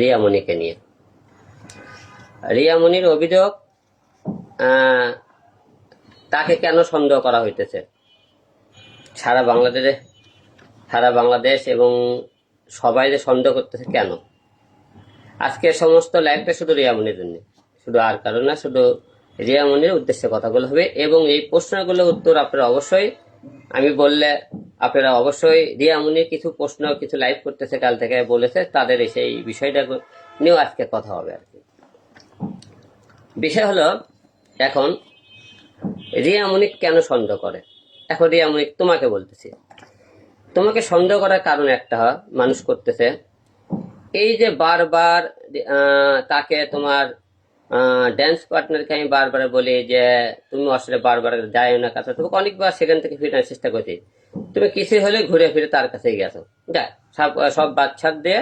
রিয়ামণিকে নিয়ে। রিয়ামণির অভিযোগ তাকে কেন সন্দেহ করা হইতেছে? সারা বাংলাদেশে, সারা বাংলাদেশ এবং সবাই যে সন্দেহ করতেছে কেন? আজকে সমস্ত লাইভটা শুধু রিয়ামণির জন্য। শুধু আর কারণ না, শুধু রিয়ামণির উদ্দেশ্যে কথাগুলো হবে এবং এই প্রশ্নগুলোর উত্তর আপনারা অবশ্যই আমি বললে আপনারা অবশ্যই রিয়ামণির কিছু প্রশ্ন, কিছু লাইভ করতেছে কাল থেকে, বলেছে, তাদের সেই বিষয়টা নিয়েও আজকে কথা হবে আর কি। বিষয় হলো, এখন রিয়ামণি কেন সন্দেহ করে? এখন রিয়ামণি তোমাকে বলতেছি। তোমাকে সন্দেহ করার কারণ একটা মানুষ করতেছে। এই যে বারবার তাকে তোমার ড্যান্স পার্টনারকে আমি বারবার বলি যে, তুমি আসলে বারবার যাই না কাছে। তোমাকে অনেকবার সেখান থেকে ফিরানোর চেষ্টা করছি। তুমি কিছু হলে ঘুরে ফিরে তার কাছেই গেছো। দেখ সব সব বাচ্চার দিয়ে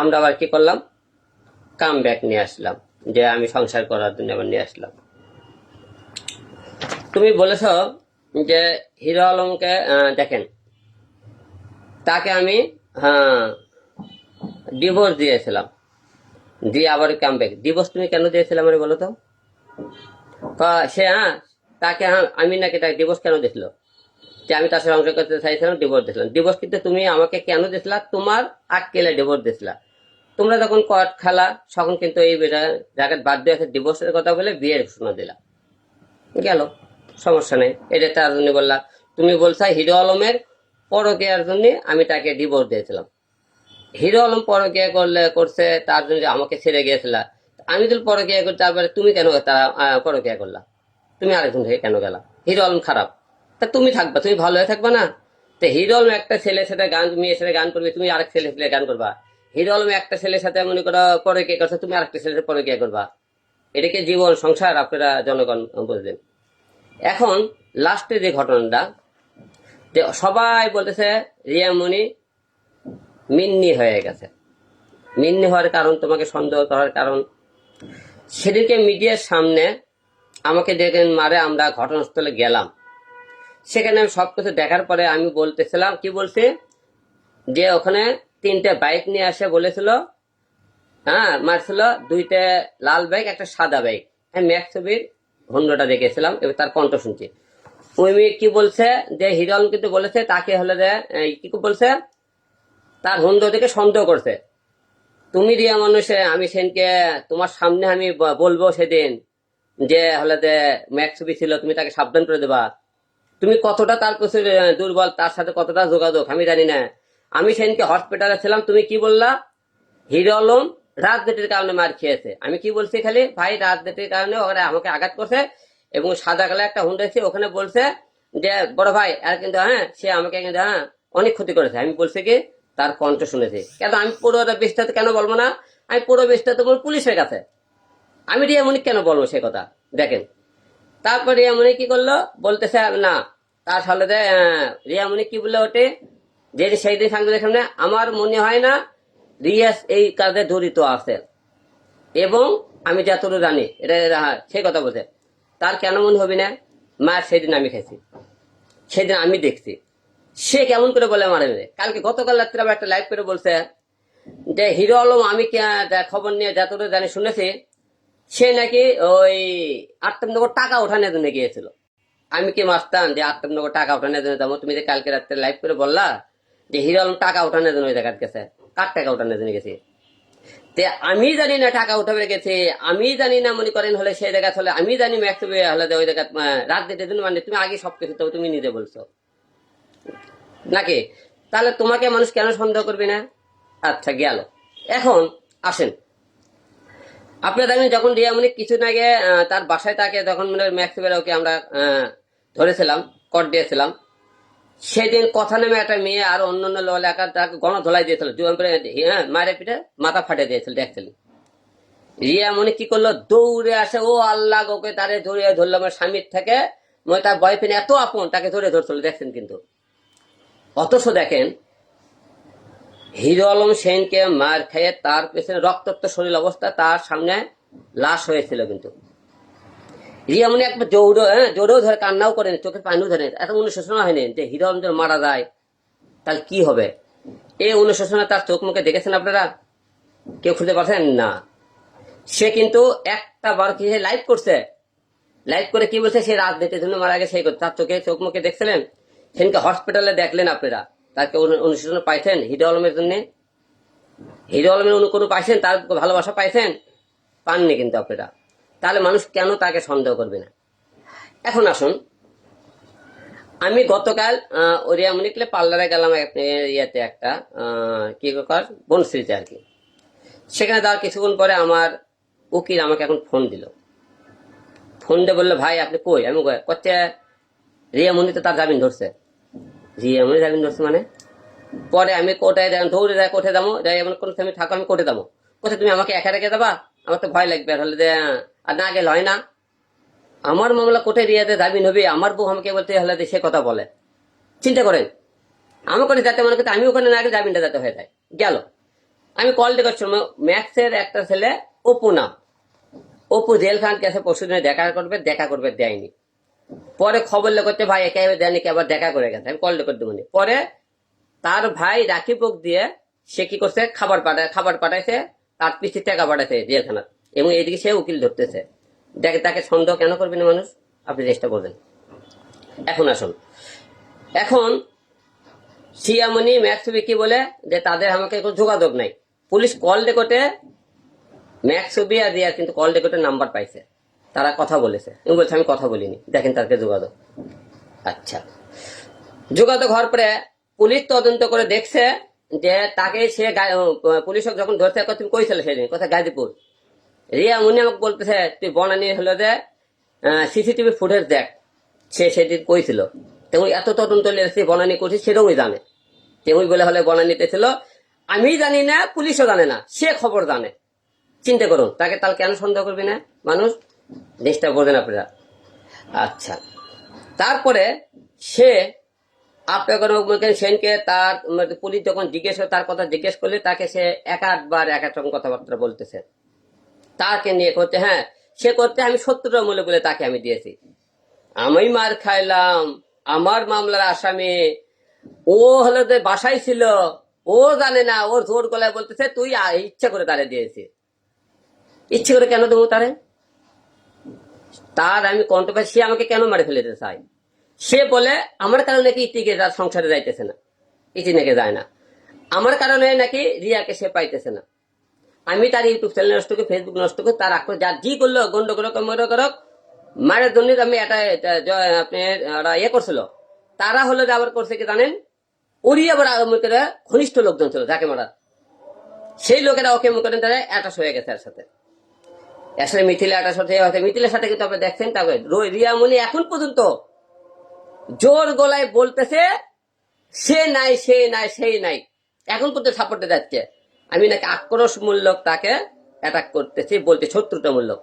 আমরা আবার কি করলাম? কাম ব্যাক নিয়ে আসলাম, যে আমি সংসার করার জন্য আবার নিয়ে আসলাম। তুমি বলেছ যে, হিরো আলমকে দেখেন, তাকে আমি হ্যাঁ ডিভোর্স দিয়েছিলাম। দিয়ে আবার কাম ব্যাক ডিভোর্স তুমি কেন দিয়েছিলে আমার বলো তো? সে হ্যাঁ তাকে হ্যাঁ আমি নাকি তাকে ডিভোর্স কেন দিছিল যে আমি তার সাথে সংসার করতে চাইছিলাম ডিভোর্স দিয়েছিলাম। ডিভোর্স কিন্তু তুমি আমাকে কেন দিছিলা তোমার আক্কেলে ডিভোর্স দিছিলা তোমরা যখন কট খেলা, তখন কিন্তু এই বেটা- বাদ দিয়ে আছে ডিভোর্সের কথা বলে বিয়ের ঘোষণা দিলা। গেল, সমস্যা নেই। এটা তার জন্য বললা তুমি বলছা হিরো আলমের পরকেয়ার জন্য আমি তাকে ডিভোর্স দিয়েছিলাম। হিরো আলম পরকিয়া করলে করছে, তার জন্য আমাকে ছেড়ে গিয়েছিল। আমি তো পরকিয়া করি তারপরে তুমি কেন পরকিয়া করলা? তুমি আরেকজন থেকে কেন গেলা? হিরো আলম খারাপ। তা তুমি থাকবা, তুমি ভালো হয়ে থাকবা না? তো হিরো আলম একটা ছেলের সাথে গান, মেয়ের সাথে গান করবে, তুমি আরেক ছেলে সাথে গান করবা। হিরো আলম একটা ছেলের সাথে মনে করো পরকিয়া করছে, তুমি আরেকটা ছেলের সাথে পরকিয়া করবা। এটাকে জীবন, সংসার? আপনারা জনগণ বুঝলেন। এখন লাস্টে যে ঘটনাটা সবাই বলতেছে রিয়ামণি মিন্নি হয়ে গেছে। মিন্নি হওয়ার কারণ, তোমাকে সন্দেহ করার কারণ। সেদিকে মিডিয়ার সামনে আমাকে দেখেন মারে, আমরা ঘটনাস্থলে গেলাম। সেখানে আমি সব কিছু দেখার পরে আমি বলতেছিলাম, কি বলছি? যে ওখানে তিনটে বাইক নিয়ে আসে বলেছিল হ্যাঁ মারছিল, দুইটা লাল বাইক, একটা সাদা বাইক। আমি ম্যাক্স ছবির দেখেছিলাম, এবার তার কণ্ঠ শুনছি। ওই মেয়ে কি বলছে? যে হিরো আলম কিন্তু বলেছে, তাকে হলে যে কি বলছে? তার থেকে সন্দেহ করছে। তুমি রিয়া মানুষে, আমি সেনকে, তোমার সামনে আমি বলব সেদিন যে হলে যে ম্যাক্স ছিল, তুমি তাকে সাবধান করে দেবা। তুমি কতটা তার কাছে দুর্বল, তার সাথে কতটা যোগাযোগ, আমি জানি না। আমি সেদিনকে হসপিটালে ছিলাম, তুমি কি বললা? হিরো আলম রাজনীতির কারণে মার খেয়েছে। আমি কি বলছি খালি? ভাই, রাজনীতির কারণে ওখানে আমাকে আঘাত করছে এবং সাদা কালে একটা হুন্ডা ওখানে বলছে যে, বড় ভাই আর কিন্তু হ্যাঁ সে আমাকে কিন্তু হ্যাঁ অনেক ক্ষতি করেছে। আমি বলছি কি তার কণ্ঠ শুনেছি। কেন আমি পুরো বিস্তারিত কেন বলব না? আমি পুরো বিস্তারিত বলব পুলিশের কাছে। আমি রিয়া রিয়ামণি কেন বলব সে কথা? দেখেন। তারপর রিয়ামণি কি করল? বলতেছে না তার সাথে যে, আহ, রিয়ামণি কি বলল ওটে যে সেই দিন সাংবাদিক সামনে আমার মনে হয় না রিয়াস এই কাজে জড়িত আছে। এবং আমি যতটুকু জানি এটা সেই কথা বলছে। তার কেন মনে হবে না? মার সেদিন আমি খেয়েছি। সেদিন আমি দেখছি। সে কেমন করে বলে মারে মেরে কালকে গতকাল রাত্রে আবার একটা লাইভ করে বলছে, যে হিরো আলম, আমি খবর নিয়ে যতটা জানি শুনেছি, সে নাকি ওই আটটানগর টাকা ওঠানোর জন্য গিয়েছিল। আমি কি মাস্তান যে আটটানগর টাকা ওঠানোর জন্য যাব? তুমি যে কালকে রাত্রে লাইভ করে বললা যে হিরো আলম টাকা ওঠানোর জন্য ওই জায়গায় গেছে। কার টাকা ওঠানোর জন্য গেছে? তে আমি জানি না টাকা উঠাবে গেছে, আমি জানি না মনে করেন হলে সেই জায়গা হলে, আমি জানি ম্যাক্স হলে ওই জায়গা রাজনীতির জন্য মানে তুমি আগে সবকিছু তো তুমি নিজে বলছো। নাকি? তাহলে তোমাকে মানুষ কেন সন্দেহ করবে না? আচ্ছা গেল। এখন আসেন। আপনারা দেখেন, যখন রিয়ামণি কিছু আগে তার বাসায় তাকে যখন মানে ম্যাক্সিমের ওকে আমরা ধরেছিলাম, কট দিয়েছিলাম। সেদিন কথা নেমে একটা মেয়ে আর অন্য অন্য এলাকা তাকে গণধোলাই দিয়েছিল জুয়ান করে হ্যাঁ মারে পিঠে মাথা ফাটে দিয়েছিল, দেখছিলেন? রিয়া মনে কি করল? দৌড়ে আসে, ও আল্লাহ ওকে তারে ধরে ধরলো আমার স্বামীর থেকে। তার বয়ফ্রেন্ড এত আপন, তাকে ধরে ধরছিল, দেখছেন কিন্তু? অথচ দেখেন, হিরো আলম সেনকে মার খেয়ে তার পেছনে রক্তাক্ত শরীর অবস্থা তার সামনে লাশ হয়েছিল কিন্তু। রিয়া মনে একবার জৌড়ো হ্যাঁ জোরেও ধরে কান্নাও করেন, চোখের পানিও ধরে এত অনুশোচনা হয়নি যে হিরো আলম মারা যায়, তাহলে কি হবে? এই অনুশোচনা তার চোখ মুখে দেখেছেন আপনারা? কেউ খুঁজে পাচ্ছেন না। সে কিন্তু একটা বার কি লাইভ করছে? লাইভ করে কি বলছে? সে রাজনীতির জন্য মারা গেছে তার চোখে, চোখ মুখে দেখছিলেন? সেদিনকে হসপিটালে দেখলেন আপনারা। তাকে অনু- অনুশীলন পাইছেন হিরো আলমের জন্য। হিরো আলমের অনু কোনো পাইছেন, তার ভালোবাসা পাইছেন, পাননি কিন্তু আপনারা। তাহলে মানুষ কেন তাকে সন্দেহ করবে না? এখন আসুন। আমি গতকাল ওরিয়া মনিকলে পার্লারে গেলাম ইয়েতে একটা কি কর বনশ্রীতে আর কি। সেখানে তার কিছুক্ষণ পরে আমার উকিল আমাকে এখন ফোন দিল। ফোন দিয়ে বলল, ভাই, আপনি কই? আমি করছে রিয়া মন্দির তার জামিন ধরছে। রিয়া মন্দির জামিন ধরছে মানে? পরে আমি কোর্টে যাই দৌড়ে যাই কোর্টে যাব? যাই এমন কোনো তুমি থাকো, আমি কোর্টে যাব? কোথায় তুমি আমাকে একা রেখে দেবা আমার তো ভয় লাগবে, তাহলে যে আর না গেলে হয় না। আমার মামলা কোর্টে রিয়াতে জামিন হবে, আমার বউ আমাকে বলতে হলে সে কথা বলে। চিন্তা করেন, আমার করে যাতে মনে করতে, আমি ওখানে না গেলে জামিনটা যাতে হয়ে যায়। গেল। আমি কল দিয়ে করছিলাম ম্যাক্সের একটা ছেলে অপু নাম। অপু জেল খান কাছে পরশু দিনে দেখা করবে দেখা করবে দেয়নি। পরে খবর করতে ভাই একেবারে দেয়নি কি আবার দেখা করে গেছে। আমি কল করে দেবো পরে তার ভাই রাখি পোক দিয়ে সে কি করছে? খাবার পাঠায় খাবার পাঠাইছে, তার পিছিয়ে টাকা পাঠাইছে জেলখানার এবং এইদিকে সে উকিল ধরতেছে। দেখে তাকে সন্দেহ কেন করবে না মানুষ? আপনি চেষ্টা করবেন এখন আসুন। এখন সিয়ামনি ম্যাক্সবি কি বলে? যে তাদের আমাকে কোনো যোগাযোগ নাই। পুলিশ কল ডেকোটে ম্যাক্সবি আর রিয়া কিন্তু কল ডেকোটে নাম্বার পাইছে। তারা কথা বলেছে। আমি বলছি, আমি কথা বলিনি। দেখেন তাকে যোগাযোগ। আচ্ছা। যোগাযোগ হওয়ার পরে পুলিশ তদন্ত করে দেখছে যে তাকে সে পুলিশ যখন ধরছে তুমি কই ছিলে সেদিন? কোথায়? গাজীপুর। রিয়া মুনি আমাকে বলতেছে, তুই বনানি হলো যে সিসিটিভি ফুটেজ দেখ, সে সেদিন কইছিল তেমন এত তদন্ত লেগেছে বনানি করছি সেটাও জানে। তেমন বলে হলে বনানিতে ছিল। আমি জানি না, পুলিশও জানে না, সে খবর জানে। চিন্তা করুন, তাকে তাহলে কেন সন্দেহ করবি না, মানুষ? দেশটা বোঝেন আপনারা? আচ্ছা। তারপরে সে আপনার মুখে সেনকে তার পুলিশ যখন জিজ্ঞেস তার কথা জিজ্ঞেস করলে তাকে সে একাধবার এক এক রকম কথাবার্তা বলতেছে। তাকে নিয়ে করতে হ্যাঁ সে করতে আমি সত্তরটা মূল্য বলে তাকে আমি দিয়েছি। আমি মার খাইলাম, আমার মামলার আসামি, ও হলো যে বাসায় ছিল, ও জানে না, ওর জোর গলায় বলতেছে, তুই ইচ্ছা করে তারে দিয়েছি ইচ্ছে করে কেন দেবো তারে? তার আমি কণ্ঠপাই সে আমাকে কেন মারে ফেলেতে চাই সে বলে, আমার কারণে কি ইতিকে তার সংসারে যাইতেছে না? ইতি নাকি যায় না। আমার কারণে নাকি রিয়াকে সে পাইতেছে না। আমি তার ইউটিউব চ্যানেল নষ্ট করি ফেসবুক নষ্ট করি তার আক্রোশ, যা জি করল গন্ড করো মরে করো মারের জন্য আমি এটা আপনি ইয়ে করছিল। তারা হলো আবার করছে কি জানেন? ওরই আবার ঘনিষ্ঠ লোকজন ছিল, যাকে মারা সেই লোকেরা ওকে মনে করেন তারা অ্যাটাচ হয়ে গেছে এর সাথে। আসলে মিথিলা অ্যাটাচ হতে হতে মিথিলের সাথে কিন্তু আপনি দেখছেন তবে রিয়ামণি এখন পর্যন্ত জোর গলায় বলতেছে, সে নাই সে নাই সেই নাই। এখন পর্যন্ত সাপোর্টে যাচ্ছে। আমি নাকি আক্রোশ আক্রোশমূলক তাকে অ্যাটাক করতেছি, বলতে শত্রুতামূলক।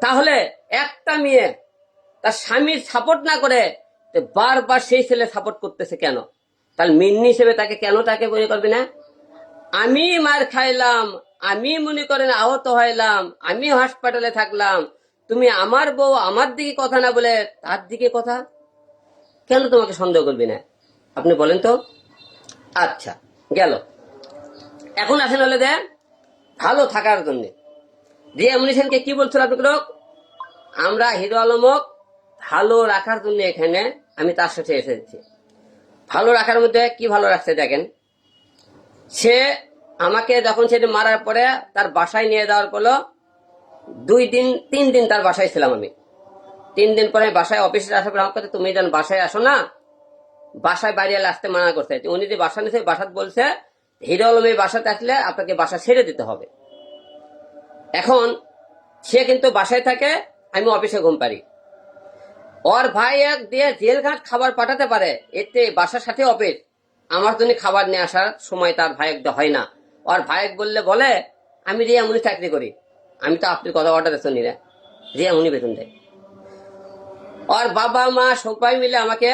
তাহলে একটা মেয়ে তার স্বামীর সাপোর্ট না করে বারবার সেই ছেলে সাপোর্ট করতেছে কেন? তাহলে মিন্নি হিসেবে তাকে কেন তাকে মনে করবে না? আমি মার খাইলাম আমি মনে করেন আহত হইলাম, আমি হাসপাতালে থাকলাম, তুমি আমার বউ আমার দিকে কথা না বলে তার দিকে কথা? কেন তোমাকে সন্দেহ করবি না? আপনি বলেন তো। আচ্ছা গেল। এখন আসেন হলে দেন, ভালো থাকার জন্য। রিয়া মুনিশনকে কি বলছিল আপনি আমরা হিরো আলমক ভালো রাখার জন্য এখানে আমি তার সাথে এসেছি। ভালো রাখার মধ্যে কি ভালো রাখছে দেখেন? সে আমাকে যখন সেটি মারার পরে তার বাসায় নিয়ে যাওয়ার পর দুই দিন, তিন দিন তার বাসায় ছিলাম আমি। তিন দিন পরে বাসায় অফিসে আসার পর আমাকে তুমি যেন বাসায় আসো না, বাসায় বাইরে আসতে মানা করছে। উনি যে বাসা নিয়েছে বাসাত বলছে, হিরো আলমের বাসাতে আসলে আপনাকে বাসা ছেড়ে দিতে হবে। এখন সে কিন্তু বাসায় থাকে, আমি অফিসে ঘুম পারি ওর ভাই এক দিয়ে জেলঘাট খাবার পাঠাতে পারে, এতে বাসার সাথে অফিস। আমার জন্য খাবার নিয়ে আসার সময় তার ভাই একটা হয় না। ওর ভাই বললে বলে, আমি রিয়া মুনি চাকরি করি। আমি তো আপনি কথা অর্ডার শুনি না রিয়া মুনি বেতন দেয়। ওর বাবা মা সবাই মিলে আমাকে,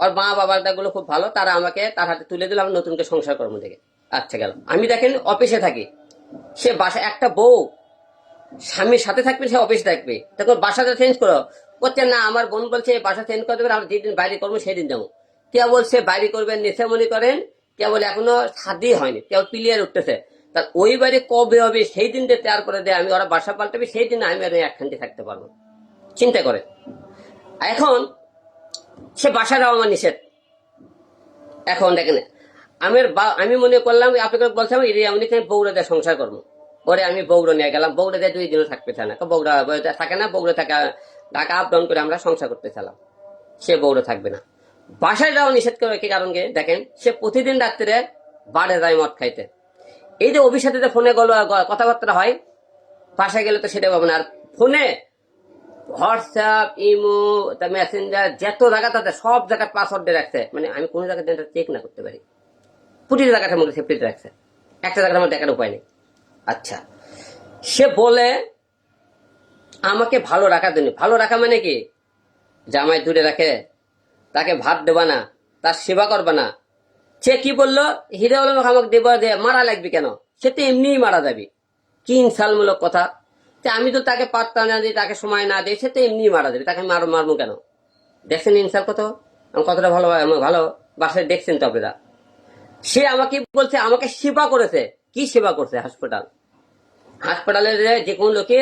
ওর মা বাবারগুলো খুব ভালো, তারা আমাকে তার হাতে তুলে দিলাম নতুন করে সংসার কর্ম থেকে আচ্ছা গেল আমি দেখেন অফিসে থাকি। সে বাসা একটা বউ, স্বামীর সাথে থাকবে, সে অফিসে থাকবে। তখন বাসাটা চেঞ্জ করো। করছে না, আমার বোন বলছে বাসা চেঞ্জ করে দেবেন আমরা যেদিন বাইরে করব, সেদিন যাব। কে বলছে, বাইরে করবেন নিচে মনে করেন কে বলে এখনও শাদি হয়নি কেউ প্লেয়ার উঠতেছে তার ওই বাড়ি কবে হবে সেই দিন দিয়ে তৈরি করে দেয় আমি ওরা বাসা পাল্টাবে সেই দিন আমি আর একখানটি থাকতে পারব চিন্তা করে এখন, সে বাসা যাওয়া আমার নিষেধ। এখন দেখেন আমার বা- আমি মনে করলাম আপনাকে বলছিলাম এই আমি বৌড়া দিয়ে সংসার করব পরে আমি বৌড়া নিয়ে গেলাম বৌড়া দিয়ে দুই দিনও থাকতে চায় না বৌড়া থাকে না বৌড়া থাকা ঢাকা আপ ডাউন করে আমরা সংসার করতে চালাম। সে বৌড়া থাকবে না। বাসায় যাওয়া নিষেধ করে কি কারণ কি দেখেন, সে প্রতিদিন রাত্রে বাড়ে যায় মদ খাইতে। এই যে যে ফোনে গল কথাবার্তা হয়, বাসায় গেলে তো সেটা পাবো না। আর ফোনে হোয়াটসঅ্যাপ ইমো মেসেঞ্জার যত জায়গা তাতে সব জায়গায় পাসওয়ার্ড দিয়ে রাখছে। মানে আমি কোনো জায়গাতে চেক না করতে পারি। প্রতিটি জায়গাটার মধ্যে সেফটি রাখছে। একটা জায়গাটা আমার দেখার উপায় নেই। আচ্ছা সে বলে, আমাকে ভালো রাখার জন্য। ভালো রাখা মানে কি? জামাই দূরে রাখে তাকে ভাত দেবা না, তার সেবা করবা না। সে কি বলল? হিরে আলম দেবা মারা লাগবে কেন? সে তো এমনিই মারা যাবে। কি ইনসালমূলক কথা? আমি তো তাকে পাত্তা না দিই, তাকে সময় না দিই, সে তো এমনিই মারা যাবে। তাকে মার, মারবো কেন? দেখছেন ইনসাল কত? আমি কতটা ভালো, আমার ভালো। বাসায় দেখছেন তো আপনারা? সে আমাকে বলছে, আমাকে সেবা করেছে। কি সেবা করছে হাসপাতাল? হাসপাতালে যে কোনো লোকে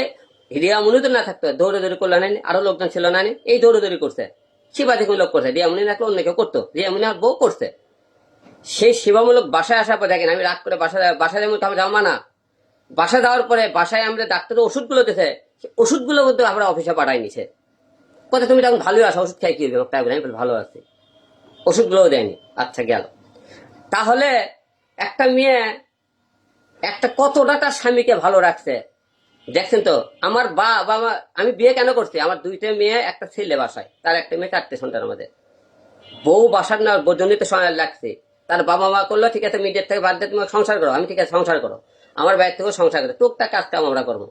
রিয়ামুনি তো না থাকতো দৌড়ে দৌড়ি করল না আরও লোকজন ছিল না এই দৌড়ে দৌড়ি করছে। যে লোক করছে রিয়ামুনি না অন্য কেউ করতো রিয়ামুনি আর বউ করছে। সেই সেবামূলক বাসায় আসার পর দেখেন, আমি রাগ করে বাসায় বাসায় যেমন আমি যাওয়া না। বাসা যাওয়ার পরে বাসায় আমরা ডাক্তারের ওষুধগুলো দিতে ওষুধগুলো কিন্তু আমরা অফিসে পাঠাই নিছে। কথা তুমি তখন ভালোই আসো ওষুধ খাই কি আমি ভালো আছি। ওষুধগুলোও দেয়নি। আচ্ছা গেল। তাহলে একটা মেয়ে, একটা কতটা তার স্বামীকে ভালো রাখছে? দেখছেন তো, আমার বা বাবা আমি বিয়ে কেন করছি? আমার দুইটা মেয়ে, একটা ছেলে বাসায়, তার একটা মেয়ে চারটে সন্তান আমাদের বউ বাসার না জন্য তো সময় লাগছে। তার বাবা মা করল, ঠিক আছে, মিডিয়ার থেকে বাদ দিয়ে তুমি সংসার করো। আমি, ঠিক আছে, সংসার করো। আমার বাইরে থেকেও সংসার করো। টুকটাক কাম আমরা করব।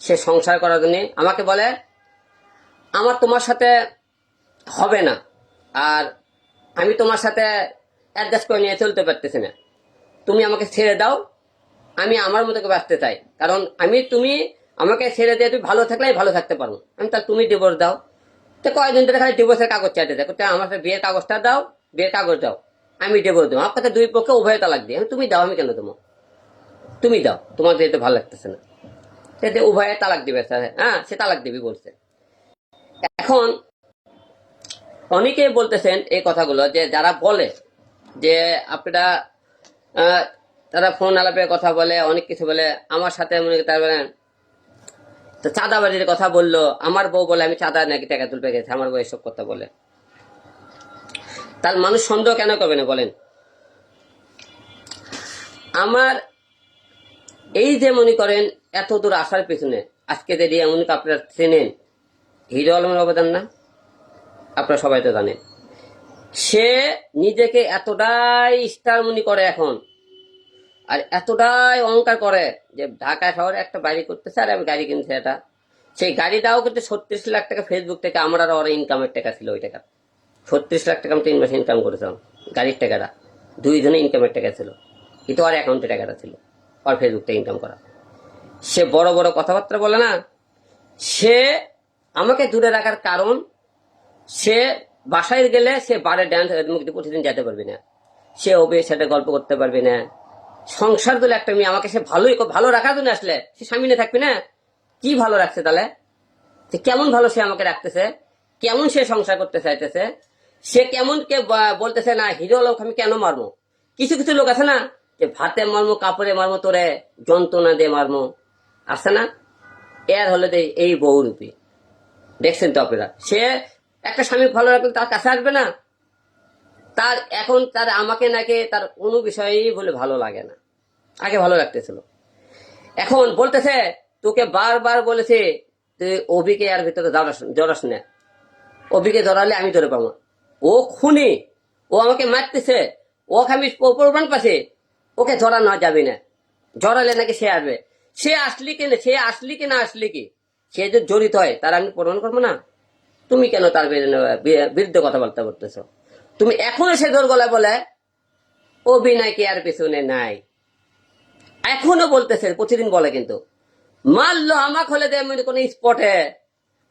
সে সংসার করার জন্য আমাকে বলে, আমার তোমার সাথে হবে না। আর আমি তোমার সাথে অ্যাডজাস্ট করে নিয়ে চলতে পারতেছি না। তুমি আমাকে ছেড়ে দাও আমি আমার মতো বাঁচতে চাই। কারণ আমি, তুমি আমাকে ছেড়ে দিয়ে তুমি ভালো থাকলে ভালো থাকতে পারব। আমি তাহলে তুমি ডিভোর্স দাও। তো কয়েকদিন ধরে খালি ডিভোর্সের কাগজ চাইতে দেয় করতে আমার বিয়ের কাগজটা দাও, বিয়ের কাগজ দাও। আমি ডিভোর্স দেবো। আমার দুই পক্ষে উভয় তালাক দিই তুমি দাও, আমি কেন দেবো? তুমি দাও। তোমার যেহেতু ভালো লাগতেছে না। সেটা উভয়ে তালাক দিবে, স্যার। হ্যাঁ সে তালাক দিবি বলছে। এখন অনেকেই বলতেছেন এই কথাগুলো যে, যারা বলে যে, আপনারা তারা ফোন আলাপে কথা বলে, অনেক কিছু বলে। আমার সাথে মনে তার বলে তো চাঁদা বাড়ির কথা বলল, আমার বউ বলে আমি চাঁদা নাকি টাকা তুলতে গেছি, আমার বউ এসব কথা বলে। তার মানুষ সন্দেহ কেন করবে না বলেন? আমার এই যে মনে করেন, এত দূর আসার পেছনে, আজকে যে রিয়ামনিকে আপনারা চেনেন, হিরো আলমের অবদান না? আপনারা সবাই তো জানেন। সে নিজেকে এতটাই স্টার মনে করে এখন আর এতটাই অহংকার করে যে ঢাকা শহরে একটা বাড়ি করতেছে আর আমি গাড়ি কিনছি এটা। সেই গাড়িটাও কিন্তু ছত্রিশ লাখ টাকা ফেসবুক থেকে আমার আর ওরা ইনকামের টাকা ছিল ওই টাকা। ছত্রিশ লাখ টাকা আমি তিন মাসে ইনকাম করেছিলাম গাড়ির টাকাটা। দুই জনে ইনকামের টাকা ছিল। কিন্তু আর অ্যাকাউন্টে টাকাটা ছিল আর ফেসবুক থেকে ইনকাম করা। সে বড় বড় কথাবার্তা বলে না। সে আমাকে দূরে রাখার কারণ সে বাসায় গেলে সে বারে ড্যান্স প্রতিদিন যেতে পারবে না। সে ওবে সাথে গল্প করতে পারবে না। সংসার দিলে একটা মেয়ে আমাকে সে ভালোই ভালো রাখার জন্য আসলে, সে স্বামী নিয়ে থাকবে না? কি ভালো রাখছে তাহলে? যে কেমন ভালো সে আমাকে রাখতেছে? কেমন সে সংসার করতে চাইতেছে? সে কেমন কে বলতেছে, না, হিরো লোক আমি কেন মারবো? কিছু কিছু লোক আছে না, যে ভাতে মারমো কাপড়ে মারমো তোরে যন্ত্রণা দিয়ে মারমো আছে না? এর হলে এই বহুরূপী দেখছেন তো আপনারা? সে একটা স্বামী ভালো রাখলে তার কাছে আসবে না? তার এখন তার আমাকে নাকি তার কোনো বিষয়েই বলে ভালো লাগে না। আগে ভালো লাগতেছিল। এখন বলতেছে, তোকে বারবার বলেছে, তুই অভিকে আর ভিতরে জড়াস জড়াস না। অভিকে ধরালে আমি ধরে পাবো। ও খুনি, ও আমাকে মারতেছে। ওকে আমি প্রমাণ পাশে ওকে ধরানো যাবে না। জড়ালে নাকি সে আসবে। সে আসলি কি না, সে আসলি কি না আসলি কি? সে যে জড়িত হয়, তার আমি প্রমাণ করব না? তুমি কেন তার বিরুদ্ধে- কথাবার্তা করতেছো তুমি এখনও সে জোর গলায় বলে, অভিনয় কি আর পিছনে নাই? এখনও বলতেছে, প্রতিদিন বলে কিন্তু। মারলো, আমাকে হলে দে, আমি কোন স্পটে।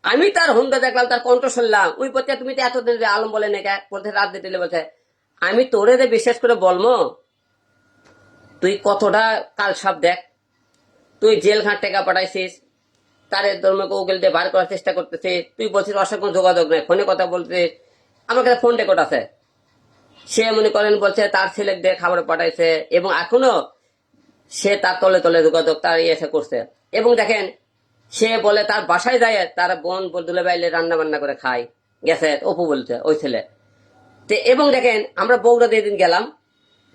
আমি তার হুন্ডা দেখলাম, তার কণ্ঠ শুনলাম। ওই পথে তুমি তো যে আলম বলে নাকি, বলতে রাত দিতে বলছে আমি তোরে দে বিশ্বাস করে বলব তুই কতটা কালসাপ দেখ। তুই জেল ঘাট টাকা পাঠাইছিস, তারে ধর্মকে উকিল দিয়ে বার করার চেষ্টা করতেছিস, তুই বলছিস অসংখ্য যোগাযোগ নেই, ফোনে কথা বলছিস আমার কাছে ফোন রেকর্ড আছে। সে মনে করেন বলছে, তার ছেলে দিয়ে খাবার পাঠাইছে এবং এখনও সে তার তলে তলে যোগাযোগ তার ইয়ে করছে। এবং দেখেন, সে বলে তার বাসায় যায়, তার বোন দুলে বাইলে রান্না বান্না করে খায়। গেছে, অপু বলছে, ওই ছেলে। তে এবং দেখেন, আমরা দিয়ে দিন গেলাম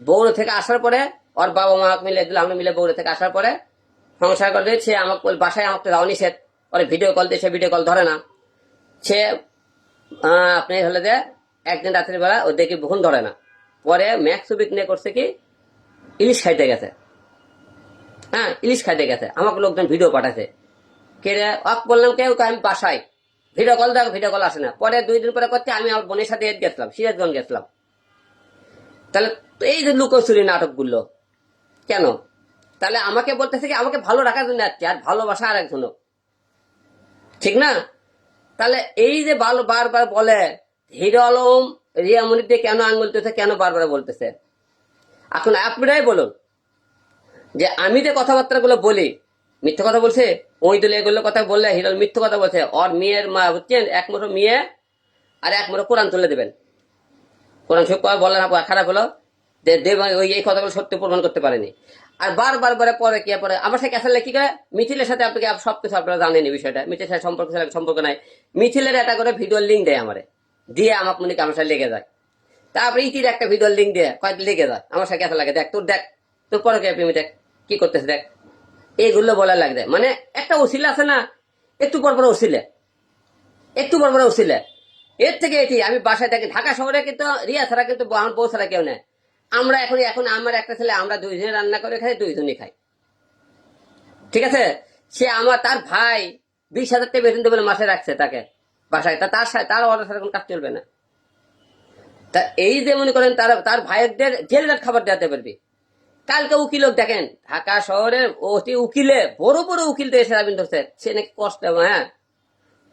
বৌড়া থেকে আসার পরে ওর বাবা মা মিলে দিলাম আমরা মিলে বৌড়া থেকে আসার পরে সংসার করে সে আমাকে বল- বাসায় আমাকে যাওয়া নিষেধ। ওরে ভিডিও কল দিয়ে সে ভিডিও কল ধরে না। সে আপনি হলে যে একদিন রাত্রি বেলা ও দেখি বহুন ধরে না। পরে ম্যাক্স সুবিক নিয়ে করছে কি, ইলিশ খাইতে গেছে। হ্যাঁ ইলিশ খাইতে গেছে। আমাকে লোকজন ভিডিও পাঠাছে কে রে অক বললাম কেউ আমি বাসায়। ভিডিও কল দেখো ভিডিও কল আসে না। পরে দুই দিন পরে করতে আমি আমার বোনের সাথে গেছিলাম, সিরাজগঞ্জ গেছিলাম। তাহলে এই যে লুকোচুরি নাটকগুলো, কেন? তাহলে আমাকে বলতেছে কি, আমাকে ভালো রাখার জন্য আসছে আর ভালোবাসা আর একজন ঠিক না? তাহলে এই যে ভালো বারবার বলে হিরো আলম, রিয়া মনিরকে কেন আঙুল তুলছে কেন বারবার বলতেছে? এখন আপনারাই বলুন যে আমি যে কথাবার্তাগুলো বলি, মিথ্যে কথা বলছে ওই দলে এগুলো কথা বললে হিরো মিথ্যে কথা বলছে, ওর মেয়ের মা বুঝছেন এক মুঠো মেয়ে আর এক মুঠো কোরআন তুলে দেবেন। কোরআন পড়া বললেন আপু খারাপ হলো, যে দেব ওই এই কথাগুলো সত্য প্রমাণ করতে পারেনি। আর বারবার বারে পরে কি পরে, আমার সাথে আসলে কি করে? মিথিলের সাথে আপনাকে আপ- সবকিছু আপনারা জানেন বিষয়টা। মিথিলের সাথে সম্পর্ক সম্পর্ক নাই। মিথিলের একটা করে ভিডিও লিঙ্ক দেয় আমারে। দিয়ে আমাকে মনে করি আমার সাথে লেগে যায়। তারপরে ইতির একটা ভিডিও লিঙ্ক দিয়ে কয়েক লেগে যায়। আমার সাথে কেসা লাগে? দেখ, তোর দেখ, তোর পরে কে প্রেমী দেখ, কি করতেছে দেখ। এইগুলো বলা লাগবে মানে একটা ওসিলে আছে না, একটু পর পর ওসিলে একটু পর পর ওসিলে এর থেকে এটি, আমি বাসায় থাকি, ঢাকা শহরে কিন্তু, রিয়া ছাড়া কিন্তু আমার বউ ছাড়া কেউ নেই। আমরা এখন এখন আমার একটা ছেলে, আমরা দুইজনে রান্না করে খাই, দুইজনই খাই। ঠিক আছে? সে আমার, তার ভাই বিশ হাজার টাকা বেতন দেবে মাসে রাখছে তাকে। বাসায়। তা তার তার অর্ডার সাথে কোনো কাজ চলবে না। তা এই যে মনে করেন তার তার ভাইয়েরদের জেলের খাবার দেওয়াতে পারবি। কালকে উকিল দেখেন, ঢাকা শহরের অতি উকিলে, বড় বড় উকিল তো এসে আবিন ধরছে সে নাকি কষ্ট হ্যাঁ?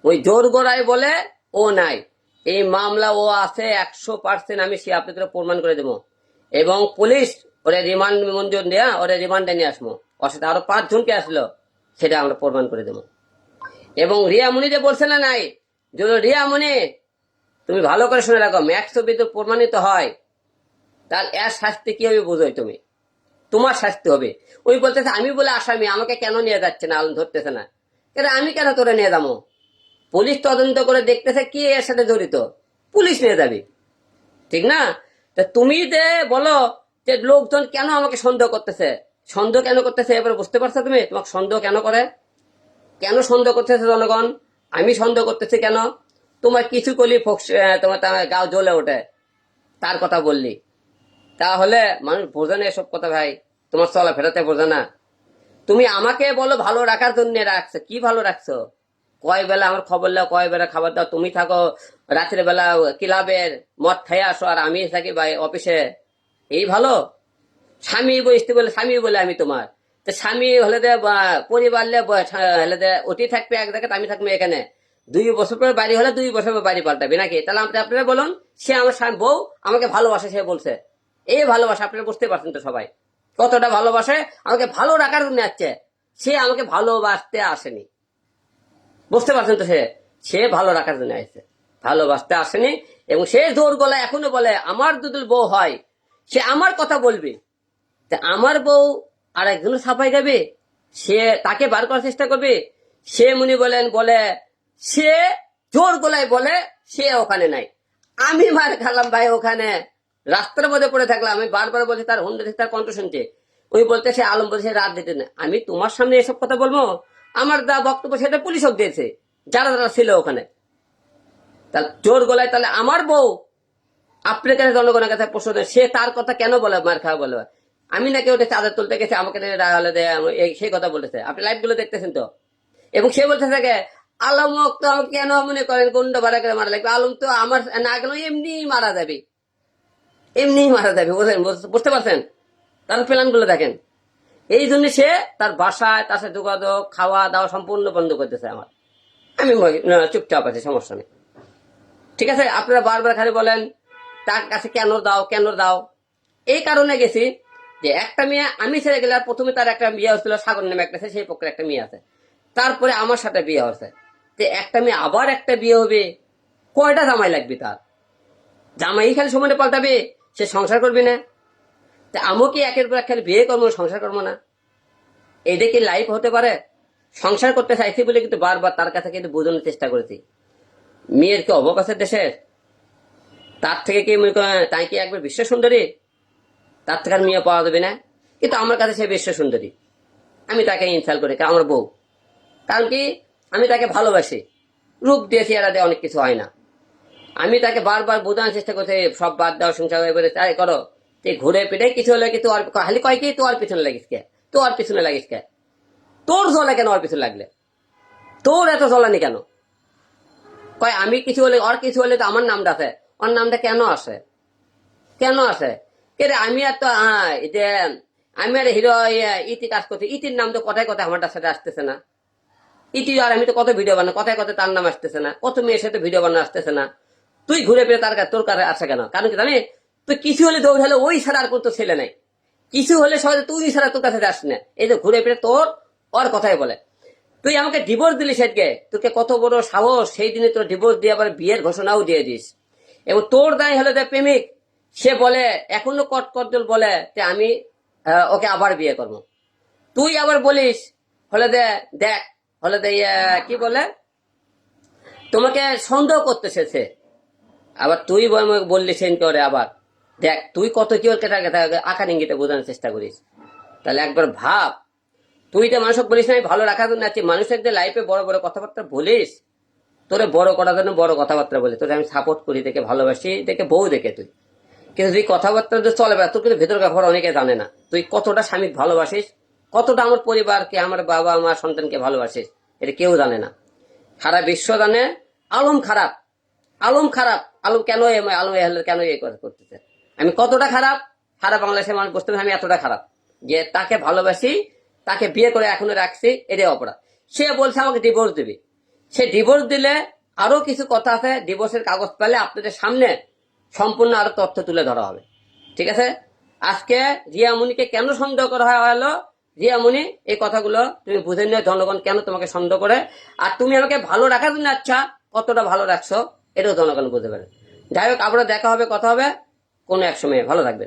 ওই জোর গোড়ায় বলে, ও নাই। এই মামলা ও আছে, একশো পার্সেন্ট আমি সে আপনাদের প্রমাণ করে দেবো। এবং পুলিশ, ওরে রিমান্ড মঞ্জুর দেয়া ওরে রিমান্ডে নিয়ে আসব। ওর সাথে আরও পাঁচজনকে আসলো, সেটা আমরা প্রমাণ করে দেবো। এবং রিয়ামণি যে বলছে না নাই যদি রিয়ামণি তুমি ভালো করে শুনে রাখো, ম্যাক্স তো প্রমাণিত হয়। তাহলে এর শাস্তি কি হবে বোঝোই তুমি? তোমার শাস্তি হবে। ওই বলতেছে, আমি বলে আসামি, আমাকে কেন নিয়ে যাচ্ছে না? আলম ধরতেছে না। কেন আমি কেন তোরে নিয়ে যাব? পুলিশ তদন্ত করে দেখতেছে কি এর সাথে জড়িত। পুলিশ নিয়ে যাবি। ঠিক না? তা তুমি যে বলো যে লোকজন কেন আমাকে সন্দেহ করতেছে? সন্দেহ কেন করতেছে? এবার বুঝতে পারছ তুমি? তোমাকে সন্দেহ কেন করে? কেন সন্দেহ করতেছে জনগণ? আমি সন্দেহ করতেছি কেন? তোমার কিছু করলি তোমার গাও জ্বলে ওঠে। তার কথা বললি। তাহলে মানুষ বোঝে না এসব কথা ভাই। তোমার চলা ফেরাতে বোঝে না। তুমি আমাকে বলো ভালো রাখার জন্য রাখছো। কি ভালো রাখছো? কয় বেলা আমার খবর দাও, কয় বেলা খাবার দাও? তুমি থাকো, রাত্রে বেলা ক্লাবের মদ খাই আসো আর আমি থাকি ভাই অফিসে। এই ভালো? স্বামী বসতে বলে, স্বামী বলে আমি তোমার। তো স্বামী হলে পরিবার হলে ওটি থাকবে, এক জায়গায় আমি থাকব এখানে। দুই বছর পরে বাড়ি হলে দুই বছর পর বাড়ি পাল্টাবে নাকি? তাহলে আপনি আপনারা বলুন, সে আমার স্বামী, বউ আমাকে ভালোবাসে, সে বলছে। এই ভালোবাসা আপনারা বুঝতে পারছেন তো সবাই। কতটা ভালোবাসে, আমাকে ভালো রাখার জন্য আসছে। সে আমাকে ভালোবাসতে আসেনি। বুঝতে পারছেন তো সে? সে ভালো রাখার জন্য আসছে। ভালোবাসতে আসেনি এবং সে জোর গলায় এখনও বলে, আমার যদি বউ হয়, সে আমার কথা বলবে। আমার বউ আর একজনের সাফাই যাবে সে তাকে বার করার চেষ্টা করবে। সে মুনি বলেন, বলে, সে জোর গলায় বলে, সে ওখানে নাই। আমি মার খেলাম ভাই ওখানে। রাস্তার মধ্যে পড়ে থাকলাম। আমি বারবার বলছি, তার হুন্ডা তার কণ্ঠ শুনছে ওই বলতে, সে আলম বলছে, রাত দিতে না। আমি তোমার সামনে এসব কথা বলব? আমার দা বক্তব্য, সেটা পুলিশ হোক দিয়েছে। যারা যারা ছিল ওখানে। তাহলে জোর গলায়, তাহলে আমার বউ, আপনার কাছে, জনগণের কাছে প্রশ্ন সে তার কথা কেন বলে, মার খাওয়া বলে? আমি নাকি ওটা চাঁদা তুলতে গেছে, আমাকে সেই কথা বলেছে। আপনি লাইভগুলো দেখতেছেন তো? এবং সে বলতে থাকে আলমক তো কেন মনে করেন গুন্ড ভাড়া করে মারা লাগবে? আলম তো আমার না কেন এমনি মারা যাবে। এমনি মারা যাবে, বুঝলেন? বুঝতে পারছেন? তার প্ল্যানগুলো দেখেন। এই জন্য সে তার বাসায়, তার সাথে যোগাযোগ, খাওয়া দাওয়া সম্পূর্ণ বন্ধ করতেছে আমার। আমি চুপচাপ আছি, সমস্যা নেই। ঠিক আছে? আপনারা বারবার খালি বলেন, তার কাছে কেন দাও কেন দাও? এই কারণে গেছি যে একটা মেয়ে, আমি ছেড়ে গেলে প্রথমে তার একটা বিয়ে হচ্ছিল সাগর নামে একটা সেই পক্ষে একটা মেয়ে আছে। তারপরে আমার সাথে বিয়ে হচ্ছে যে একটা মেয়ে আবার একটা বিয়ে হবে, কয়টা জামাই লাগবে তার? জামাই খালি সমানে পাল্টাবে, সে সংসার করবে না। তা আমিও কি একের পর এক খালি বিয়ে করব সংসার করব না? এটা কি লাইফ হতে পারে? সংসার করতে চাইছি বলে কিন্তু বারবার তার কাছে কিন্তু বোঝানোর চেষ্টা করেছি। মেয়ের কি অবকাশের দেশের? তার থেকে কি মনে করেন, তাই কি একবার বিশ্ব সুন্দরী? তার থেকে আর মেয়ে পাওয়া যাবে না। কিন্তু আমার কাছে সে বিশ্ব সুন্দরী। আমি তাকে ইনসাল করি আমার বউ। কারণ কি? আমি তাকে ভালোবাসি। রূপ দিয়ে চেহারা দিয়ে অনেক কিছু হয় না। আমি তাকে বারবার বোঝানোর চেষ্টা করছি, সব বাদ দাও, সংসার এবারে তাই করো। তুই ঘুরে পিঠে কিছু হলে কি তোর খালি কয় কি? তোর পিছনে লাগিস কে? তোর পিছনে লাগিস কে? তোর জ্বলে কেন ওর পিছনে লাগলে? তোর এত জ্বলানি কেন? কয়, আমি কিছু হলে ওর কিছু হলে তো আমার নামটা আছে। ওর নামটা কেন আসে? কেন আসে? আমি আর তো যে, আমি আর হিরো ইতি কাজ করছি। ইতির নাম তো কথায় কথায় আমার সাথে আসতেছে না। ইতি আর আমি তো কত ভিডিও বানাই, কথায় কথায় তার নাম আসতেছে না। কত মেয়ের সাথে ভিডিও বানানো আসতেছে না। তুই ঘুরে ফিরে তার তোর কাছে আসে কেন? কারণ কি জানি, তুই কিছু হলে দৌড় হলে ওই ছাড়া আর কোনো ছেলে নাই। কিছু হলে সহজে তুই ছাড়া তোর কাছে যাস না। এই যে ঘুরে ফিরে তোর, ওর কথাই বলে। তুই আমাকে ডিভোর্স দিলি সেদিকে তোকে কত বড় সাহস, সেই দিনে তোর ডিভোর্স দিয়ে আবার বিয়ের ঘোষণাও দিয়ে দিস। এবং তোর দায় হলো যে প্রেমিক। সে বলে এখনও কট কটদল বলে যে আমি ওকে আবার বিয়ে করব। তুই আবার বলিস হলে দে দেখ হলে দে ইয়ে, কি বলে? তোমাকে সন্দেহ করতেছে সে। আবার তুই বল- বললি সেন করে আবার। দেখ তুই কত কি ওর কেটা কেটা আকার ইঙ্গিতে বোঝানোর চেষ্টা করিস। তাহলে একবার ভাব। তুই তো মানুষক বলিস না ভালো রাখার জন্য আছি। মানুষের যে লাইফে বড় বড় কথাবার্তা বলিস তোরে বড় করার জন্য বড় কথাবার্তা বলে। তোরে আমি সাপোর্ট করি দেখে ভালোবাসি দেখে বউ দেখে তুই। কিন্তু তুই কথাবার্তা যে চলে বেড়া তোর কিন্তু ভেতর খবর অনেকে জানে না। তুই কতটা স্বামী ভালোবাসিস, কতটা আমার পরিবারকে, আমার বাবা, আমার সন্তানকে ভালোবাসিস, এটা কেউ জানে না। সারা বিশ্ব জানে আলম খারাপ আলম খারাপ, আলম কেন আলম এ হলো কেন এ করে করতেছে? আমি কতটা খারাপ? সারা বাংলাদেশের মানুষ বুঝতে আমি এতটা খারাপ। যে তাকে ভালোবাসি, তাকে বিয়ে করে এখনও রাখছি, এটাই অপরাধ। সে বলছে আমাকে ডিভোর্স দিবি। সে ডিভোর্স দিলে আরও কিছু কথা আছে ডিভোর্সের কাগজ পেলে আপনাদের সামনে সম্পূর্ণ আরও তথ্য তুলে ধরা হবে। ঠিক আছে? আজকে রিয়ামণিকে কেন সন্দেহ করা হলো রিয়ামণি এই কথাগুলো তুমি বুঝে নিয়ে জনগণ কেন তোমাকে সন্দেহ করে? আর তুমি আমাকে ভালো রাখার জন্য আচ্ছা কতটা ভালো রাখছো, এটাও জনগণ বুঝতে পারে। যাই হোক আবার দেখা হবে, কথা হবে। কোনো এক সময়। ভালো থাকবে